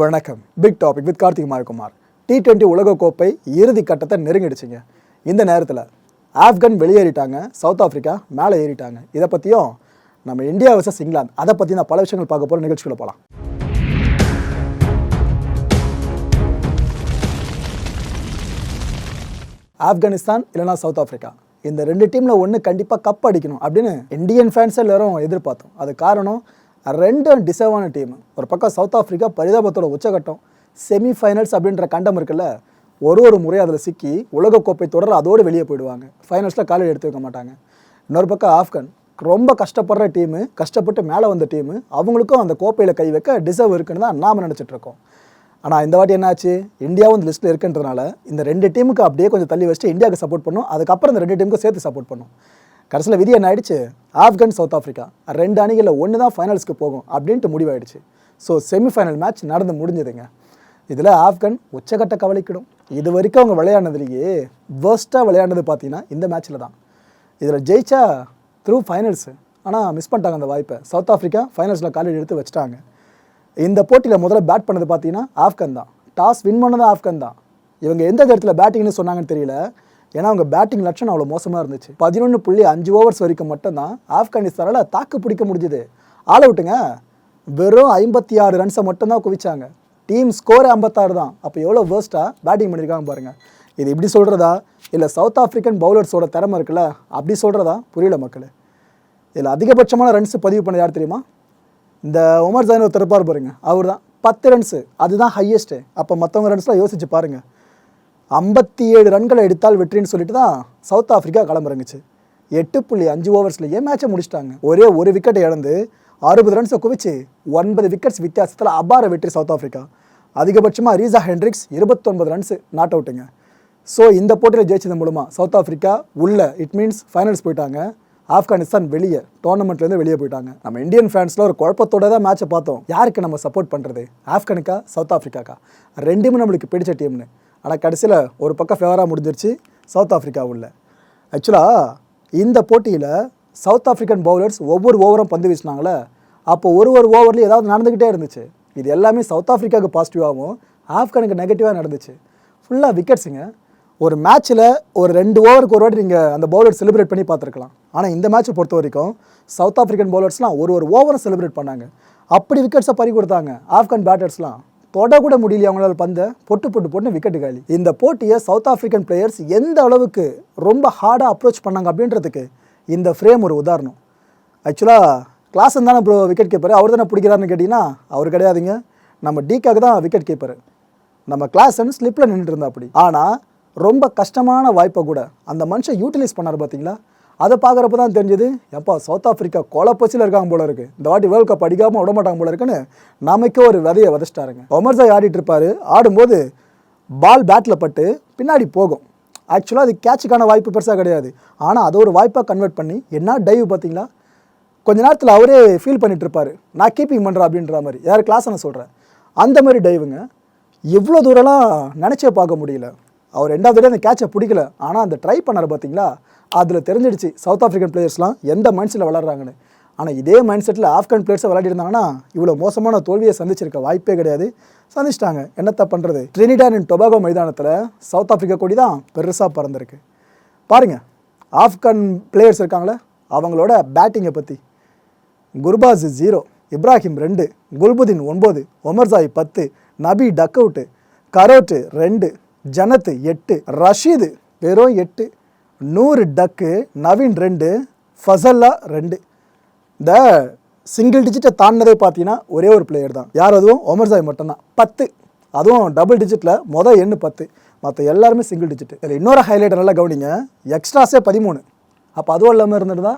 வணக்கம். Big topic with Karthik Mayakumar T twenty உலகக்கோப்பை இறுதி கட்டத்தை நெருங்கிடுச்சுங்க. இந்த நேரத்தில் ஆப்கன் வெளியேறிட்டாங்க சவுத் ஆஃப்ரிக்கா மேலே ஏறிட்டாங்க. இதை பற்றியும் நம்ம இந்தியா வர்சஸ் இங்கிலாந்து. அதை பற்றி நான் பல விஷயங்கள் பார்க்க போகிற நிகழ்ச்சிகளை போகலாம் ஆப்கானிஸ்தான் இல்லைனா சவுத் ஆஃப்ரிக்கா இந்த ரெண்டு டீமில் ஒன்று கண்டிப்பாக கப் அடிக்கணும் அப்படின்னு இந்தியன் ஃபேன்ஸ் எல்லாரும் எதிர்பார்த்தோம். அது காரணம் ரெண்டும் டிசர்வான டீம் ஒரு பக்கம் சவுத் ஆஃப்ரிக்கா பரிதாபத்தோட உச்சகட்டம் செமிஃபைனல்ஸ் அப்படின்ற கண்டம் இருக்குல்ல ஒரு ஒரு முறை அதில் சிக்கி உலகக்கோப்பை தொடர் அதோடு வெளியே போயிடுவாங்க. ஃபைனல்ஸில் காலையில் எடுத்து வைக்க மாட்டாங்க. இன்னொரு பக்கம் ஆப்கன் ரொம்ப கஷ்டப்படுற டீமு கஷ்டப்பட்டு மேலே வந்த டீமு அவங்களுக்கும் அந்த கோப்பையில் கை வைக்க டிசர்வ் இருக்குன்னு தான் நாம் நினச்சிட்ருக்கோம் ஆனால் இந்த வாட்டி என்னாச்சு? இந்தியாவும் இந்த லிஸ்ட்டில் இருக்குன்றதுனால இந்த ரெண்டு டீமுக்கு அப்படியே கொஞ்சம் தள்ளி வச்சுட்டு இந்தியாவுக்கு சப்போர்ட் பண்ணும். அதுக்கப்புறம் இந்த ரெண்டு டீமுக்கும் சேர்த்து சப்போர்ட் பண்ணும். கடைசியில் விதி என்ன ஆயிடுச்சு? ஆப்கான் சவுத் ஆஃப்ரிக்கா ரெண்டு அணிகளில் ஒன்று தான் ஃபைனல்ஸ்க்கு போகும் அப்படின்ட்டு முடிவாயிடுச்சு. ஸோ செமிஃபைனல் மேட்ச் நடந்து முடிஞ்சதுங்க. இதில் ஆப்கான் உச்சகட்ட கவலைக்கிடும். இது வரைக்கும் அவங்க விளையாடினதுலேயே வேர்ஸ்ட்டாக விளையாடினது பார்த்தீங்கன்னா இந்த மேட்ச்சில் தான். இதில் ஜெயிச்சா த்ரூ ஃபைனல்ஸு ஆனால் மிஸ் பண்ணிட்டாங்க அந்த வாய்ப்பை. சவுத் ஆஃப்ரிக்கா ஃபைனல்ஸில் காலேஜ் எடுத்து வச்சுட்டாங்க. இந்த போட்டியில் முதல்ல பேட் பண்ணது பார்த்தீங்கன்னா ஆப்கான் தான். டாஸ் வின் பண்ணதும் ஆப்கான் தான். இவங்க எந்த இடத்துல பேட்டிங்னு சொன்னாங்கன்னு தெரியல. ஏன்னா அவங்க பேட்டிங் லட்சணம் அவ்வளோ மோசமாக இருந்துச்சு. பதினொன்று புள்ளி அஞ்சு ஓவர்ஸ் வரைக்கும் மட்டும்தான் ஆப்கானிஸ்தானால் தாக்கு பிடிக்க முடிஞ்சுது. ஆள் விட்டுங்க. வெறும் ஐம்பத்தி ஆறு ரன்ஸை மட்டும்தான் குவிச்சாங்க. டீம் ஸ்கோர் ஐம்பத்தாறு தான். அப்போ எவ்வளோ வேர்ஸ்ட்டாக பேட்டிங் பண்ணியிருக்காங்க பாருங்கள் இது இப்படி சொல்கிறதா இல்லை சவுத் ஆஃப்ரிக்கன் பவுலர்ஸோட திறமை இருக்குல்ல? அப்படி சொல்கிறதா புரியல மக்கள். இதில் அதிகபட்சமான ரன்ஸ் பதிவு பண்ண யார் தெரியுமா? இந்த உமர் ஜாயின் ஒருத்தர் இருப்பார் பாருங்க. அவர் தான் பத்து ரன்ஸு அதுதான் ஹையஸ்ட்டு அப்போ மற்றவங்க ரன்ஸ்லாம் யோசிச்சு பாருங்கள் ஐம்பத்தி ஏழு ரன்களை எடுத்தால் வெற்றின்னு சொல்லிட்டு தான் சவுத் ஆஃப்ரிக்கா களமிறங்குச்சு எட்டு புள்ளி அஞ்சு ஓவர்ஸ்லேயே மேட்சை முடிச்சிட்டாங்க. ஒரே ஒரு விக்கெட்டை இழந்து அறுபது ரன்ஸை குவிச்சு ஒன்பது விக்கெட்ஸ் வித்தியாசத்தில் அபார வெற்றி சவுத் ஆஃப்ரிக்கா. அதிகபட்சமாக ரீசா ஹென்ட்ரிக்ஸ் இருபத்தொன்பது ரன்ஸு நாட் அவுட்டுங்க ஸோ இந்த போட்டியில் ஜெயிச்சது மூலமாக சவுத் ஆஃப்ரிக்கா உள்ள இட் மீன்ஸ் ஃபைனல்ஸ் போயிட்டாங்க. ஆப்கானிஸ்தான் வெளியே டோர்னமெண்ட்லேருந்து வெளியே போயிட்டாங்க. நம்ம இந்தியன் ஃபேன்ஸில் ஒரு குழப்பத்தோட தான் மேட்சை பார்த்தோம். யாருக்கு நம்ம சப்போர்ட் பண்ணுறது ஆப்கானுக்கா சவுத் ஆஃப்ரிக்காக்கா? ரெண்டுமே நம்மளுக்கு பிடிச்ச டீம்னு ஆனால் கடைசியில் ஒரு பக்கம் ஃபேவராக முடிஞ்சிருச்சு சவுத் ஆஃப்ரிக்கா உள்ள. ஆக்சுவலாக இந்த போட்டியில் சவுத் ஆஃப்ரிக்கன் பவுலர்ஸ் ஒவ்வொரு ஓவரும் பந்து வீசினாங்களே அப்போ ஒரு ஒரு ஓவர்லேயும் ஏதாவது நடந்துக்கிட்டே இருந்துச்சு. இது எல்லாமே சவுத் ஆஃப்ரிக்காவுக்கு பாசிட்டிவாகவும் ஆப்கானுக்கு நெகட்டிவாக நடந்துச்சு. ஃபுல்லாக விக்கெட்ஸுங்க ஒரு மேட்ச்சில் ஒரு ரெண்டு ஓவருக்கு ஒரு வாட்டி நீங்கள் அந்த பவுலர் செலிப்ரேட் பண்ணி பார்த்துருக்கலாம். ஆனால் இந்த மேட்ச்சை பொறுத்த வரைக்கும் சவுத் ஆஃப்ரிக்கன் பவுலர்ஸ்லாம் ஒரு ஒரு ஓவரும் செலிப்ரேட் பண்ணாங்க. அப்படி விக்கெட்ஸை பறி கொடுத்தாங்க ஆப்கான் பேட்டர்ஸ்லாம் தொடக்கூட கூட முடியல அவங்களால பந்தை. பொட்டு பொட்டு பொட்டு விக்கெட் காலி. இந்த போட்டியை சவுத் ஆஃப்ரிக்கன் பிளேயர்ஸ் எந்த அளவுக்கு ரொம்ப ஹார்டாக அப்ரோச் பண்ணாங்க அப்படின்றதுக்கு இந்த ஃப்ரேம் ஒரு உதாரணம். ஆக்சுவலாக கிளாஸ் தானே ப்ரோ விக்கெட் கீப்பர் அவர் தானே பிடிக்கிறாருன்னு கேட்டிங்கன்னா அவர் கிடையாதுங்க. நம்ம டீக்காக தான் விக்கெட் கீப்பர் நம்ம கிளாஸ்ன்னு ஸ்லிப்பில் நின்றுட்டு இருந்தா அப்படி. ஆனால் ரொம்ப கஷ்டமான வாய்ப்பை கூட அந்த மனுஷன் யூட்டிலைஸ் பண்ணார் பார்த்தீங்களா அதை பார்க்குறப்ப தான் தெரிஞ்சது எப்பா சவுத் ஆஃப்ரிக்கா கொலப்பசியில் இருக்காங்க போல இருக்கு. இந்த வாட்டி வேர்ல்ட் கப் அடிக்காமல் விட மாட்டாங்க போல இருக்குன்னு நமக்கே ஒரு விதையை விதைச்சிட்டாருங்க. ஒமர்சாய் ஆடிட்டு இருப்பாரு. ஆடும்போது பால் பேட்டில் பட்டு பின்னாடி போகும். ஆக்சுவலாக அது கேட்சுக்கான வாய்ப்பு பெருசாக கிடையாது. ஆனால் அதை ஒரு வாய்ப்பாக கன்வெர்ட் பண்ணி என்ன டைவ் பார்த்தீங்களா? கொஞ்ச நேரத்தில் அவரே ஃபீல் பண்ணிட்டு இருப்பார். நான் கீப்பிங் பண்ணுறேன் அப்படின்ற மாதிரி. யார் கிளாஸ் நான் சொல்கிறேன் அந்த மாதிரி டைவுங்க எவ்வளோ தூரம்லாம் நினச்சே பார்க்க முடியல. அவர் ரெண்டாவது அந்த கேட்சை பிடிக்கல. ஆனால் அந்த ட்ரை பண்ணார் பார்த்தீங்களா? அதில் தெரிஞ்சிடுச்சு சவுத் ஆஃப்ரிக்கன் பிளேயர்ஸ்லாம் எந்த மைண்ட் செட்டில் விளாட்றாங்கன்னு ஆனால் இதே மைண்ட் செட்டில் ஆப்கான் பிளேயர்ஸை விளையாடிருந்தாங்கன்னா இவ்வளோ மோசமான தோல்வியை சந்திச்சிருக்க வாய்ப்பே கிடையாது. சந்திச்சிட்டாங்க. என்னத்தை பண்ணுறது ட்ரினிடான் அண்ட் டொபாகோ மைதானத்தில் சவுத் ஆஃப்ரிக்கா கொடி தான் பெருசாக பறந்துருக்கு. பாருங்கள் ஆப்கான் பிளேயர்ஸ் இருக்காங்களே அவங்களோட பேட்டிங்கை பற்றி குர்பாஸ் ஜீரோ இப்ராஹிம் ரெண்டு குல்புதீன் ஒன்பது ஒமர்சாய் பத்து நபி டக் அவுட்டு கரோட்டு ரெண்டு ஜனத்து எட்டு ரஷீது வெறும் எட்டு. நூறு டக்கு நவீன் ரெண்டு ஃபசல்லா ரெண்டு. இந்த சிங்கிள் டிஜிட்டை தாண்டினதே பார்த்தீங்கன்னா ஒரே ஒரு பிளேயர் தான். யார் அதுவும்? ஒமர்சாய் மட்டும்தான். பத்து. அதுவும் டபுள் டிஜிட்டில் மொதல் எண்ணு பத்து. மற்ற எல்லாருமே சிங்கிள் டிஜிட் இதில் இன்னொரு ஹைலைட் நல்லா கவனிங்க. எக்ஸ்ட்ராஸே பதிமூணு. அப்போ அதுவும் இல்லாமல் இருந்திருந்தா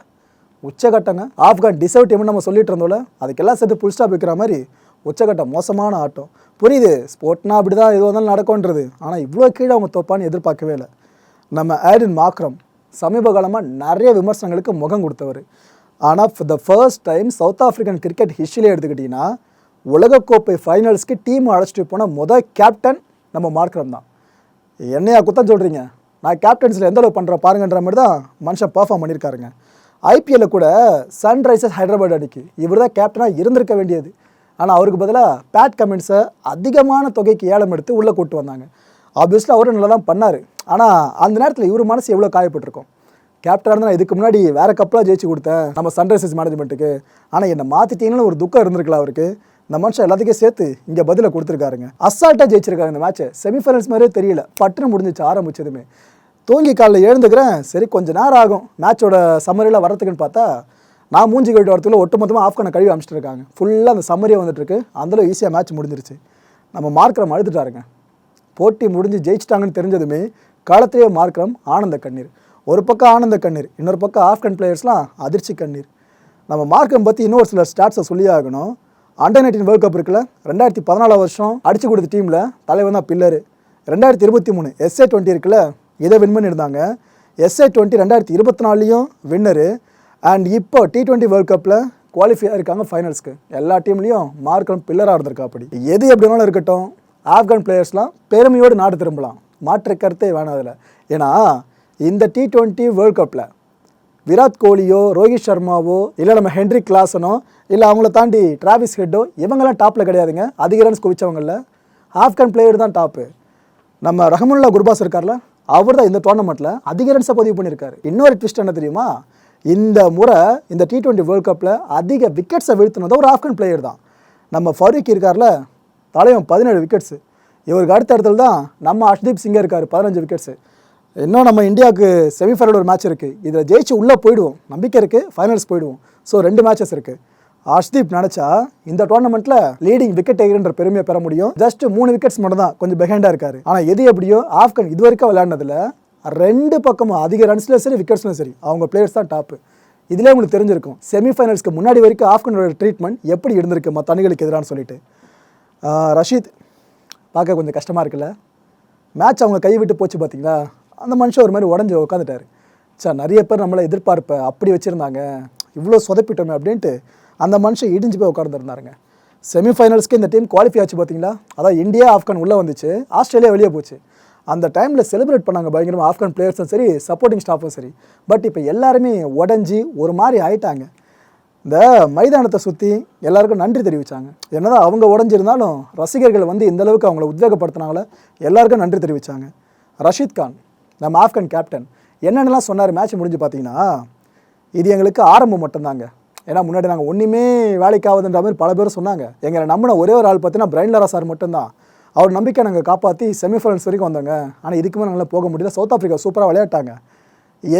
உச்சகட்டங்க. ஆப்கான் டிசர்வ் டீம்னு நம்ம சொல்லிட்டு இருந்தோம்ல அதுக்கெல்லாம் சேர்த்து புல் ஸ்டாப் வைக்கிற மாதிரி உச்சகட்டம் மோசமான ஆட்டம். புரியுது ஸ்போர்ட்னா அப்படி தான் எது வந்தாலும் நடக்கும்ன்றது. ஆனால் இவ்வளோ கீழே அவங்க தோப்பான்னு எதிர்பார்க்கவே இல்லை. நம்ம ஆடின் மாக்ரம் சமீப காலமாக நிறைய விமர்சனங்களுக்கு முகம் கொடுத்தவர். ஆனால் for the first time south African cricket ஹிஸ்ட்ரியிலே எடுத்துக்கிட்டிங்கன்னா உலகக்கோப்பை ஃபைனல்ஸ்க்கு டீம் அழைச்சிட்டு போன முதல் கேப்டன் நம்ம மார்க்ரம் தான். என்னையா குத்தம் சொல்கிறீங்க நான் கேப்டன்ஸில் எந்த அளவு பண்ணுறேன் பாருங்கன்ற மாதிரி தான் மனுஷன் பர்ஃபார்ம் பண்ணியிருக்காருங்க. ஐபிஎல்ல கூட சன்ரைசர்ஸ் ஹைதராபாத் அடிக்கு இவர் தான் கேப்டனாக இருந்திருக்க வேண்டியது. ஆனால் அவருக்கு பதிலாக பேட் கமெண்ட்ஸை அதிகமான தொகைக்கு ஏலம் எடுத்து உள்ளே கூட்டு வந்தாங்க. ஆப்வியஸ்லி அவரும் நல்லா தான் பண்ணார். ஆனால் அந்த நேரத்தில் இவர் மனசு எவ்வளோ காயப்பட்டிருக்கும்? கேப்டனாக இருந்தால் நான் இதுக்கு முன்னாடி வேறு கப்பலாக ஜெயிச்சு கொடுத்தேன் நம்ம சன்ரைசர்ஸ் மேனேஜ்மெண்ட்டுக்கு ஆனால் என்னை மாற்றிட்டீங்கன்னு ஒரு துக்கம் இருந்திருக்கலாம் அவருக்கு. இந்த மனுஷன் எல்லாத்துக்கும் சேர்த்து இங்கே பதிலை கொடுத்துருக்காருங்க. அசால்ட்டாக ஜெயிச்சிருக்காரு இந்த மேட்ச்சை செமிஃபைனல்ஸ் மாதிரியே தெரியல. பட்டுன்னு முடிஞ்சிச்சு ஆரம்பிச்சதுமே. தூங்கி காலைல எழுந்துக்கிறேன். சரி கொஞ்ச நேரம் ஆகும். மேட்சோட சம்மரியில் வரத்துக்குன்னு பார்த்தா நான் மூஞ்சி கழிட்டு வரத்துக்குள்ள ஒட்டுமொத்தமாக ஆஃப்கான கழுவி அமிச்சிட்டு இருக்காங்க. ஃபுல்லாக அந்த சம்மரியாக வந்துட்டுருக்கு அந்தளவு ஈஸியாக மேட்ச் முடிஞ்சிருச்சு. நம்ம மார்க்கரம் அழுதுட்டாருங்க போட்டி முடிஞ்சு ஜெயிச்சிட்டாங்கன்னு தெரிஞ்சதுமே காலத்திலேயே மார்க்கரம் ஆனந்த கண்ணீர். ஒரு பக்கம் ஆனந்த கண்ணீர் இன்னொரு பக்கம் ஆப்கன் பிளேயர்ஸ்லாம் அதிர்ச்சி கண்ணீர். நம்ம மார்க்கம் பற்றி இன்னொரு சில ஸ்டாட்ஸை சொல்லி ஆகணும். அண்டர் நைன்டீன் வேர்ல்ட் கப் இருக்குல்ல ரெண்டாயிரத்தி பதினாலாம் வருஷம் அடிச்சு கொடுத்த டீமில் தலைவன் தான் பில்லரு. ரெண்டாயிரத்தி இருபத்தி மூணு எஸ்ஏ டுவெண்ட்டி இருக்குல்ல இதை வின் பண்ணியிருந்தாங்க. எஸ்ஏ டுவெண்ட்டி ரெண்டாயிரத்தி இருபத்தி நாலுலேயும் வின்னரு அண்ட் இப்போ டி டுவெண்ட்டி வேர்ல்ட் கப்பில் குவாலிஃபை இருக்காங்க ஃபைனல்ஸ்க்கு எல்லா டீம்லேயும் மார்க்கம் பில்லராக இருந்திருக்கா அப்படி எது எப்படி வேணாலும் இருக்கட்டும். ஆப்கான் பிளேயர்ஸ்லாம் பெருமையோடு நாடு திரும்பலாம். மாற்று கருத்தே வேணாம் அதில். ஏன்னா இந்த டி ட்வெண்ட்டி வேர்ல்ட் கப்பில் விராட் கோலியோ ரோஹித் சர்மாவோ இல்லை நம்ம ஹென்ரி கிளாசனோ இல்லை அவங்கள தாண்டி டிராவிஸ் ஹெட்டோ இவங்கெல்லாம் டாப்பில் கிடையாதுங்க. அதிக ரன்ஸ் குவிச்சவங்களில் ஆப்கான் பிளேயர் தான் டாப்பு நம்ம ரஹமுல்லா குர்பாஸ் இருக்கார்ல அவர் தான் இந்த டோர்னமெண்ட்டில் அதிக ரன்ஸை பதிவு பண்ணியிருக்காரு. இன்னொரு ட்விஸ்ட் என்ன தெரியுமா? இந்த முறை இந்த டி டுவெண்ட்டி வேர்ல்ட் கப்பில் அதிக விக்கெட்ஸை வீழ்த்தினது ஒரு ஆப்கான் பிளேயர் தான். நம்ம ஃபரூக் இருக்கார்ல தலைவன் பதினேழு விக்கெட்ஸு இவருக்கு அடுத்த இடத்துல தான் நம்ம அஷ்தீப் சிங்கே இருக்கார் பதினஞ்சு விக்கெட்ஸு இன்னும் நம்ம இந்தியாவுக்கு செமிஃபைனல் ஒரு மேட்ச் இருக்குது இதில் ஜெயிச்சு உள்ளே போயிடுவோம். நம்பிக்கை இருக்குது ஃபைனல்ஸ் போயிடுவோம். ஸோ ரெண்டு மேட்சஸ் இருக்குது அஷ்தீப் நினச்சா இந்த டோர்னமெண்ட்டில் லீடிங் விக்கெட் டேக்கர்ன்ற பெருமையை பெற முடியும். ஜஸ்ட் மூணு விக்கெட்ஸ் மட்டும் தான் கொஞ்சம் பெஹேண்டாக இருக்காரு. ஆனால் எது எப்படியோ ஆப்கன் இது வரைக்கும் விளையாடினதுல ரெண்டு பக்கமும் அதிக ரன்ஸ்லையும் சரி விக்கெட்ஸ்லையும் சரி அவங்க பிளேயர்ஸ் தான் டாப்பு இதிலே உங்களுக்கு தெரிஞ்சிருக்கும். செமிஃபைனல்ஸ்க்கு முன்னாடி வரைக்கும் ஆப்கனோட ட்ரீட்மெண்ட் எப்படி இருந்திருக்கு? மற்ற அணிகளுக்கு எதிரான்னு சொல்லிட்டு. ரஷீத் பார்க்க கொஞ்சம் கஷ்டமாக இருக்குல்ல? மேட்ச் அவங்க கை விட்டு போச்சு பார்த்தீங்களா அந்த மனுஷன் ஒரு மாதிரி உடஞ்சி உட்காந்துட்டாரு சார் நிறைய பேர் நம்மளை எதிர்பார்ப்பை அப்படி வச்சுருந்தாங்க. இவ்வளோ சொதப்பிட்டோமே அப்படின்ட்டு அந்த மனுஷன் இடிஞ்சு போய் உட்காந்துருந்தாருங்க செமிஃபைனல்ஸ்க்கு இந்த டீம் குவாலிஃபை ஆச்சு பார்த்தீங்களா அதான் இந்தியா ஆப்கான் உள்ளே வந்துச்சு. ஆஸ்திரேலியா வெளியே போச்சு. அந்த டைமில் செலிப்ரேட் பண்ணாங்க பயங்கரமாக ஆப்கான் பிளேயர்ஸும் சரி சப்போர்ட்டிங் ஸ்டாஃபும் சரி. பட் இப்போ எல்லாருமே உடஞ்சி ஒரு மாதிரி ஆயிட்டாங்க. இந்த மைதானத்தை சுற்றி எல்லாருக்கும் நன்றி தெரிவித்தாங்க என்னதான் அவங்க உடஞ்சிருந்தாலும் ரசிகர்கள் வந்து இந்த அளவுக்கு அவங்கள உத்வேகப்படுத்தினாங்களே எல்லாருக்கும் நன்றி தெரிவித்தாங்க ரஷீத் கான் நம்ம ஆப்கன் கேப்டன் என்னென்னலாம் சொன்னார் மேட்ச் முடிஞ்சு பார்த்தீங்கன்னா இது எங்களுக்கு ஆரம்பம் மட்டும்தாங்க. ஏன்னா முன்னாடி நாங்கள் ஒன்றுமே வேலைக்காகுதுன்ற மாதிரி பல பேர் சொன்னாங்க. எங்களை நம்பின ஒரே ஒரு ஆள் பார்த்தீங்கன்னா பிரைன் லாரா சார் மட்டும்தான். அவர் நம்பிக்கை நாங்கள் காப்பாற்றி செமிஃபைனல்ஸ் வரைக்கும் வந்தாங்க. ஆனால் இதுக்கு மேலே போக முடியல. சவுத் ஆஃப்ரிக்கா சூப்பராக விளையாட்டாங்க.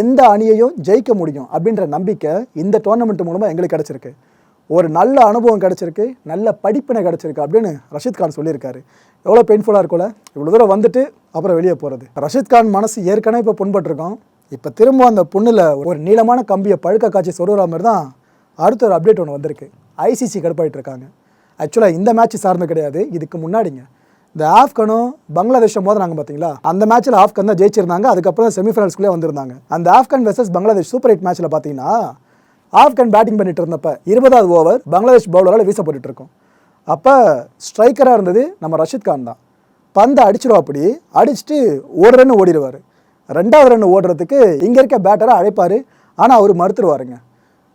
எந்த அணியையும் ஜெயிக்க முடியும் அப்படின்ற நம்பிக்கை இந்த டோர்னமெண்ட் மூலமாக எங்களுக்கு கிடச்சிருக்கு. ஒரு நல்ல அனுபவம் கிடச்சிருக்கு நல்ல படிப்பினை கிடச்சிருக்கு அப்படின்னு ரஷித் கான் சொல்லியிருக்காரு. எவ்வளோ பெயின்ஃபுல்லாக இருக்கும்ல? இவ்வளோ தூரம் வந்துட்டு அப்புறம் வெளியே போகிறது ரஷித் கான் மனசு ஏற்கனவே இப்போ புண்பட்டிருக்கோம். இப்போ திரும்ப அந்த புண்ணில் ஒரு நீளமான கம்பியை பழுக்க காட்சி சொல்கிற மாதிரி தான் அடுத்த ஒரு அப்டேட் ஒன்று வந்திருக்கு. ஐசிசி கடுப்பாயிட்டு இருக்காங்க ஆக்சுவலாக இந்த மேட்ச் சார்ந்து கிடையாது. இதுக்கு முன்னாடிங்க. இந்த ஆப்கனும் பங்களாதேஷும் மோதினாங்க பார்த்தீங்களா அந்த மேட்ச்சில் ஆப்கன் தான் ஜெயிச்சிருந்தாங்க. அதுக்கப்புறம் செமிஃபைனல்ஸ்குள்ளே வந்திருந்தாங்க. அந்த Afghan versus Bangladesh super eight மேட்ச்சில் பார்த்தீங்கன்னா ஆப்கன் பேட்டிங் பண்ணிட்டு இருந்தப்ப இருபதாவது ஓவர் பங்களாதேஷ் பவுலரால் வீசப்பட்டுட்டு இருக்கும் அப்போ ஸ்ட்ரைக்கராக இருந்தது நம்ம ரஷீத் கான் தான். பந்தை அடிச்சிடும் அப்படி. அடிச்சுட்டு ஒரு ரன் ஓடிடுவார். ரெண்டாவது ரன் ஓடுறதுக்கு இங்கே இருக்க பேட்டரை அழைப்பார். ஆனால் அவர் மறுத்துருவாருங்க.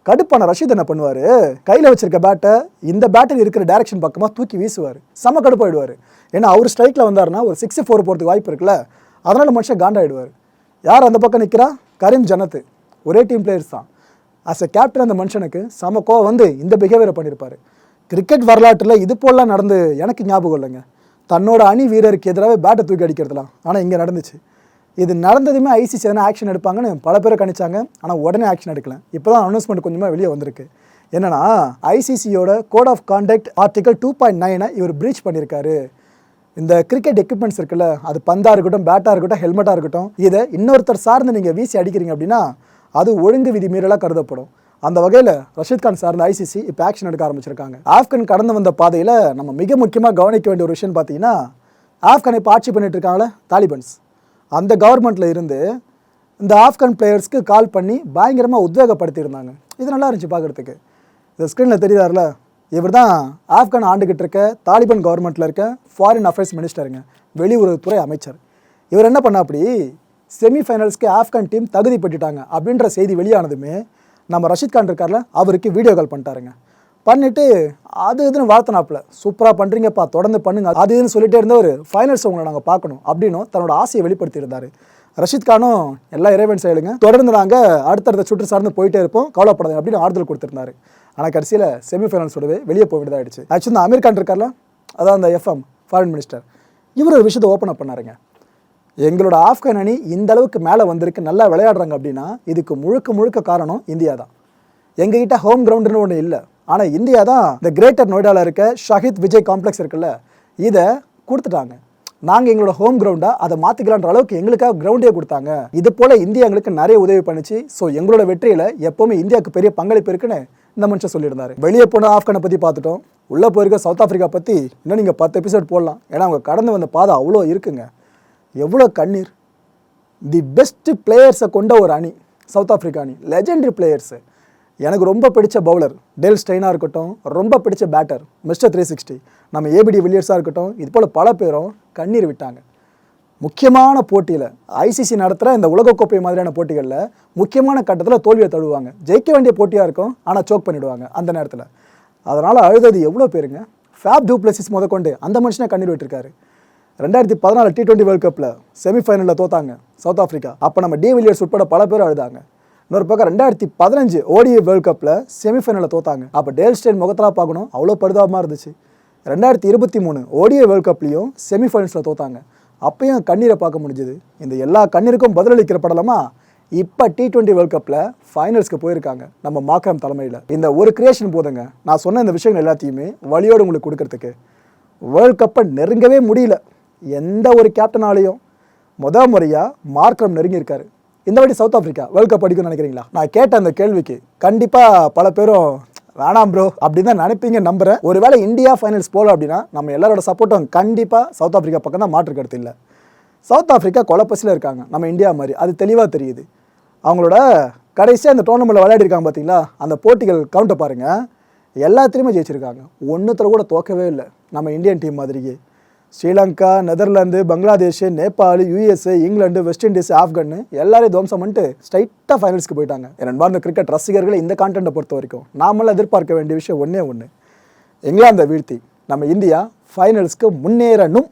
கடுப்பான ரஷீத் என்ன பண்ணுவார்? கையில் வச்சிருக்க பேட்டை இந்த பேட்டில் இருக்கிற டைரக்ஷன் பக்கமாக தூக்கி வீசுவார். செம கடுப்பாயிடுவார். ஏன்னா அவர் ஸ்ட்ரைக்கில் வந்தாருன்னா ஒரு சிக்ஸ் ஃபோர் போகிறதுக்கு வாய்ப்பு இருக்குல்ல. அதனால் மனுஷன் காண்டாயிடுவார். யார் அந்த பக்கம் நிற்கிறா கரீம் ஜனத்து ஒரே டீம் பிளேயர்ஸ் தான். அஸ் எ கேப்டன் அந்த மனுஷனுக்கு செம கோவம் வந்து இந்த பிஹேவியரை பண்ணியிருப்பார் கிரிக்கெட் வரலாற்றில் இது போலாம் நடந்து எனக்கு ஞாபகம் இல்லைங்க. தன்னோட அணி வீரருக்கு எதிராக பேட்டை தூக்கி அடிக்கிறதுலாம். ஆனால் இங்கே நடந்துச்சு. இது நடந்ததுமே ஐசிசி எதனா ஆக்ஷன் எடுப்பாங்கன்னு பல பேர் கணிச்சாங்க. ஆனால் உடனே ஆக்ஷன் எடுக்கல. இப்போ தான் அனௌன்ஸ்மெண்ட் கொஞ்சமாக வெளியே வந்திருக்கு. என்னன்னா ஐசிசியோட code of conduct article two point நைனை இவர் ப்ரீச் பண்ணியிருக்காரு. இந்த கிரிக்கெட் எக்யூப்மெண்ட்ஸ் இருக்குல்ல அது பந்தாக இருக்கட்டும் பேட்டாக இருக்கட்டும் ஹெல்மெட்டாக இருக்கட்டும் இதை இன்னொருத்தர் சார்ந்து நீங்கள் வீசி அடிக்கிறீங்க அப்படின்னா அது ஒழுங்கு விதி மீறலாக கருதப்படும். அந்த வகையில் ரஷீத் கான் சார்ந்த ஐசிசி இப்போ ஆக்ஷன் எடுக்க ஆரம்பிச்சிருக்காங்க. ஆப்கன் கடந்து வந்த பாதையில் நம்ம மிக முக்கியமாக கவனிக்க வேண்டிய ஒரு விஷயம் பார்த்தீங்கன்னா ஆப்கன் இப்போ ஆட்சி பண்ணிட்டு இருக்காங்களே தாலிபன்ஸ். அந்த கவர்மெண்ட்டில் இருந்து இந்த ஆப்கான் பிளேயர்ஸ்க்கு கால் பண்ணி பயங்கரமாக உத்வேகப்படுத்தியிருந்தாங்க. இது நல்லா இருந்துச்சு பார்க்குறதுக்கு. இந்த ஸ்க்ரீனில் தெரியுதார்ல? இவர் தான் ஆப்கான் ஆண்டுகிட்டு இருக்க தாலிபான் கவர்மெண்ட்டில் இருக்க ஃபாரின் அஃபேர்ஸ் மினிஸ்டருங்க வெளியுறவுத்துறை அமைச்சர். இவர் என்ன பண்ணா அப்படி செமிஃபைனல்ஸ்க்கு ஆப்கான் டீம் தகுதி பெற்றுட்டாங்க அப்படின்ற செய்தி வெளியானதுமே நம்ம ரஷித் கான் இருக்கார்ல அவருக்கு வீடியோ கால் பண்ணிட்டாருங்க. பண்ணிவிட்டு அது இதுன்னு வாழ்த்தினாப்புல. சூப்பராக பண்ணுறீங்கப்பா தொடர்ந்து பண்ணுங்க. அது இதுன்னு சொல்லிகிட்டே இருந்தவர் ஃபைனல்ஸ் உங்களை நாங்கள் பார்க்கணும் அப்படின்னும் தன்னோட ஆசையை வெளிப்படுத்தியிருந்தார். ரஷித் கானும் எல்லா இறைவன் செயலுங்க. தொடர்ந்து நாங்கள் அடுத்தடுத்த சுற்று சார்ந்து போயிட்டே இருப்போம். கவலைப்படாது அப்படின்னு ஆறுதல் கொடுத்துருந்தாரு. ஆனால் கடைசியில் செமிஃபைனல்ஸோடவே வெளியே போக தான் ஆயிடுச்சு ஆக்சுவலி இந்த அமீர் கான் இருக்கார்ல அதான் அந்த எஃப்எம் ஃபாரின் மினிஸ்டர் இவர் ஒரு விஷயத்தை ஓப்பன் அப் பண்ணாருங்க. எங்களோட ஆப்கான் அணி இந்த அளவுக்கு மேலே வந்திருக்கு நல்லா விளையாடுறாங்க அப்படின்னா இதுக்கு முழுக்க முழுக்க காரணம் இந்தியா தான் எங்ககிட்ட ஹோம் கிரவுண்டுன்னு ஒன்று இல்லை. ஆனால் இந்தியா தான் இந்த கிரேட்டர் நொய்டாவில் இருக்க ஷஹித் விஜய் காம்ப்ளெக்ஸ் இருக்குல்ல இதை கொடுத்துட்டாங்க. நாங்கள் எங்களோட ஹோம் கிரவுண்டாக அதை மாற்றிக்கலான்ற அளவுக்கு எங்களுக்காக கிரவுண்டே கொடுத்தாங்க. இது போல் இந்தியா எங்களுக்கு நிறைய உதவி பண்ணுச்சு. ஸோ எங்களோட வெற்றியில் எப்போவுமே இந்தியாவுக்கு பெரிய பங்களிப்பு இருக்குன்னு இந்த மனுஷன் சொல்லியிருந்தாரு. வெளியே போன ஆப்கானை பற்றி பார்த்துட்டோம். உள்ளே போயிருக்க சவுத் ஆஃப்ரிக்கா பற்றி இன்னும் நீங்கள் பத்து எபிசோட் போடலாம். ஏன்னா அவங்க கடந்து வந்த பாதை அவ்வளோ இருக்குங்க. எவ்வளோ கண்ணீர். தி பெஸ்ட் பிளேயர்ஸை கொண்ட ஒரு அணி சவுத் ஆஃப்ரிக்கா அணி. லெஜெண்டரி பிளேயர்ஸு எனக்கு ரொம்ப பிடிச்ச பவுலர் டெல் ஸ்டெயினாக இருக்கட்டும் ரொம்ப பிடிச்ச பேட்டர் மிஸ்டர் த்ரீ சிக்ஸ்டி நம்ம ஏபிடி வில்லியர்ஸாக இருக்கட்டும் இது போல் பல பேரும் கண்ணீர் விட்டாங்க. முக்கியமான போட்டியில் ஐசிசி நடத்துகிற இந்த உலகக்கோப்பை மாதிரியான போட்டிகளில் முக்கியமான கட்டத்தில் தோல்வியை தழுவாங்க ஜெயிக்க வேண்டிய போட்டியாக இருக்கும் ஆனால் சோக் பண்ணிவிடுவாங்க அந்த நேரத்தில். அதனால் அழுதது எவ்வளோ பேருங்க? ஃபேப் டூ பிளஸிஸ் முதற்கொண்டு அந்த மனுஷனை கண்ணீர் விட்டுருக்காரு. ரெண்டாயிரத்தி பதினாலு டி டுவெண்ட்டி வேர்ல்ட் கப்பில் செமிஃபைனலில் தோத்தாங்க சவுத் ஆஃப்ரிக்கா அப்போ நம்ம டி வில்லியர்ஸ் உட்பட பல பேர் அழுதாங்க. இன்னொரு பக்கம் ரெண்டாயிரத்தி பதினஞ்சு ஓடிஏ வேர்ல்ட் கப்பில் செமிஃபைனலில் தோத்தாங்க. அப்போ டேல் ஸ்டெயின் முகத்தில் பார்க்கணும். அவ்வளோ பரிதாபமாக இருந்துச்சு. ரெண்டாயிரத்தி இருபத்தி மூணு ஓடிஏ வேர்ல்ட் கப்லேயும் செமிஃபைனல்ஸில் தோத்தாங்க. அப்பயும் கண்ணீரை பார்க்க முடிஞ்சுது. இந்த எல்லா கண்ணீருக்கும் பதிலளிக்கிற படலமா? இப்போ டி டுவெண்ட்டி வேர்ல்ட் கப்பில் ஃபைனல்ஸ்க்கு போயிருக்காங்க நம்ம மாக்ரம் தலைமையில். இந்த ஒரு கிரியேஷன் போதுங்க. நான் சொன்ன இந்த விஷயங்கள் எல்லாத்தையுமே வழியோடு உங்களுக்கு கொடுக்கறதுக்கு. வேர்ல்ட் கப்பை நெருங்கவே முடியல. எந்த ஒரு கேப்டனாலையும் முத முறையாக மார்க்ரம் நெருங்கியிருக்காரு. இந்த வாட்டி சவுத் ஆஃப்ரிக்கா வேர்ல்ட் கப் அடிக்கும்னு நினைக்கிறீங்களா? நான் கேட்ட அந்த கேள்விக்கு கண்டிப்பாக பல பேரும் வேணாம் ப்ரோ அப்படின்னு தான் நினைப்பீங்க நம்புறேன். ஒருவேளை இந்தியா ஃபைனல்ஸ் போகல அப்படின்னா நம்ம எல்லாரோட சப்போர்ட்டும் கண்டிப்பாக சவுத் ஆஃப்ரிக்கா பக்கம் தான் மாற்று கருத்து இல்லை. சவுத் ஆஃப்ரிக்கா கொலப்பசியில் இருக்காங்க. நம்ம இந்தியா மாதிரி. அது தெளிவாக தெரியுது. அவங்களோட கடைசியாக அந்த டோர்னமெண்ட்டில் விளையாடிருக்காங்க பார்த்தீங்களா அந்த போட்டிகள் கவுண்ட்டை பாருங்கள் எல்லாத்துலேயுமே ஜெயிச்சிருக்காங்க. ஒன்றுத்தில் கூட தோக்கவே இல்லை. நம்ம இந்தியன் டீம் மாதிரியே. Sri Lanka Netherlands Bangladesh Nepal USA England west Indies Afghan எல்லாரையும் துவம்சம் பண்ணிட்டு ஸ்ட்ரைட்டாக ஃபைனல்ஸ்க்கு போயிட்டாங்க. என் அன்பார்ந்த கிரிக்கெட் ரசிகர்களை இந்த கான்டென்ட்டை பொறுத்த வரைக்கும் நாமெல்லாம் எதிர்பார்க்க வேண்டிய விஷயம் ஒன்றே ஒன்று இங்கிலாந்தை வீழ்த்தி நம்ம இந்தியா ஃபைனல்ஸ்க்கு முன்னேறணும்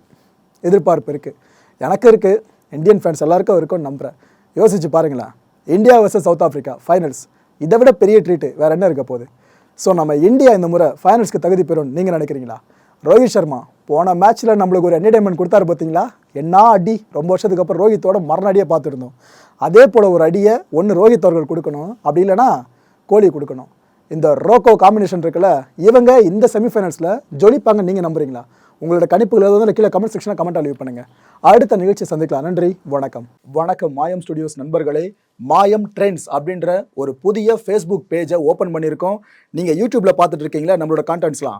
எதிர்பார்ப்பு இருக்குது எனக்கு இருக்குது இந்தியன் ஃபேன்ஸ் எல்லாருக்கும் இருக்கும்னு நம்புகிறேன் யோசிச்சு பாருங்களேன் India versus south Africa finals இதை விட பெரிய ட்ரீட்டு வேறு என்ன இருக்க போகுது? ஸோ நம்ம இந்தியா இந்த முறை ஃபைனல்ஸ்க்கு தகுதி பெறும் நீங்கள் நினைக்கிறீங்களா? ரோஹித் சர்மா போன மேட்ச்சில் நம்மளுக்கு ஒரு என்டர்டைன்மெண்ட் கொடுத்தாரு பார்த்தீங்களா? என்ன அடி? ரொம்ப வருஷத்துக்கு அப்புறம் ரோஹித்தோட மரணடியை பார்த்துருந்தோம். அதே போல் ஒரு அடியை ஒன்று ரோஹித் அவர்கள் கொடுக்கணும். அப்படி இல்லைன்னா கோலி கொடுக்கணும். இந்த ரோக்கோ காம்பினேஷன் இருக்குல்ல இவங்க இந்த செமிஃபைனல்ஸில் ஜொலிப்பாங்க நீங்கள் நம்புறீங்களா? உங்களோட கணிப்புகள் வந்து கீழே கமெண்ட் செக்ஷனில் கமெண்ட் லீவ் பண்ணுங்கள் அடுத்த நிகழ்ச்சி சந்திக்கலாம். நன்றி வணக்கம். வணக்கம் மாயம் ஸ்டுடியோஸ் நண்பர்களே. மாயம் ட்ரெண்ட்ஸ் அப்படின்ற ஒரு புதிய ஃபேஸ்புக் பேஜை ஓப்பன் பண்ணியிருக்கோம். நீங்கள் யூடியூப்பில் பார்த்துட்டு இருக்கீங்களா? நம்மளோட கான்டென்ட்ஸ்லாம்